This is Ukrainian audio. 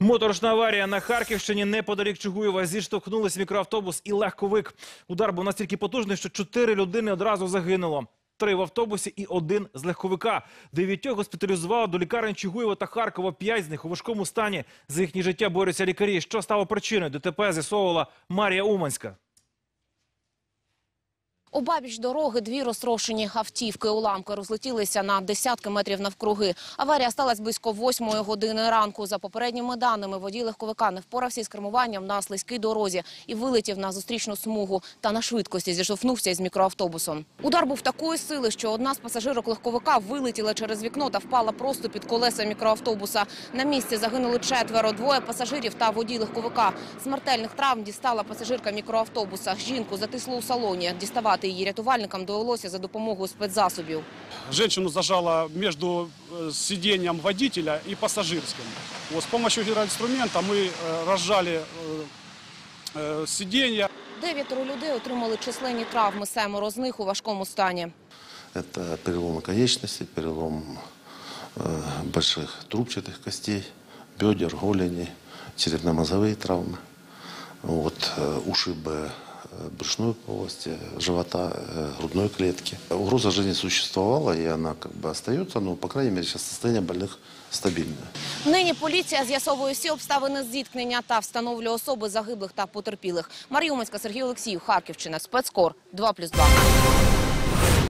Моторошна аварія на Харківщині неподалік Чугуєва зіштовхнулись мікроавтобус і легковик. Удар був настільки потужний, що чотири людини одразу загинуло. Три в автобусі і один з легковика. Дев'ятьох госпіталізували до лікарень Чугуєва та Харкова. П'ять з них у важкому стані. За їхнє життя борються лікарі. Що стало причиною? ДТП з'ясовувала Марія Уманська. Обабіч дороги дві розтрошені автівки. Уламки розлетілися на десятки метрів навкруги. Аварія сталася близько восьмої години ранку. За попередніми даними, водій легковика не впорався із кермуванням на слизькій дорозі і вилетів на зустрічну смугу та на швидкості зіштовхнувся із мікроавтобусом. Удар був такої сили, що одна з пасажирок легковика вилетіла через вікно та впала просто під колеса мікроавтобуса. На місці загинули четверо, двоє пасажирів та водій легковика. Смертельних травм дістала пасажирка мікроавтобуса. Жінку затисло у салоні. Діставати її рятувальникам довелося за допомогою спецзасобів. Женщину зажало между э, сиденьем водителя и пассажирским. Вот, с помощью гидроинструмента мы э, разжали э, э, сиденье. Дев'ятеро людей отримали численні травми, семеро з них у важкому стані. Это перелом конечностей, перелом э, больших трубчатых костей, бедер, голени, черепно-мозговые травмы, вот, э, ушибы э, брюшной полости, живота, э, грудной клетки. Угроза жизни существовала, и она как бы остается, но, по крайней мере, сейчас состояние больных стабильное. Нині поліція з'ясовує всі обставини зіткнення та встановлює особи загиблих та потерпілих. Марія Уманська, Сергій Олексіїв, Харківщина, спецкор 2+,2.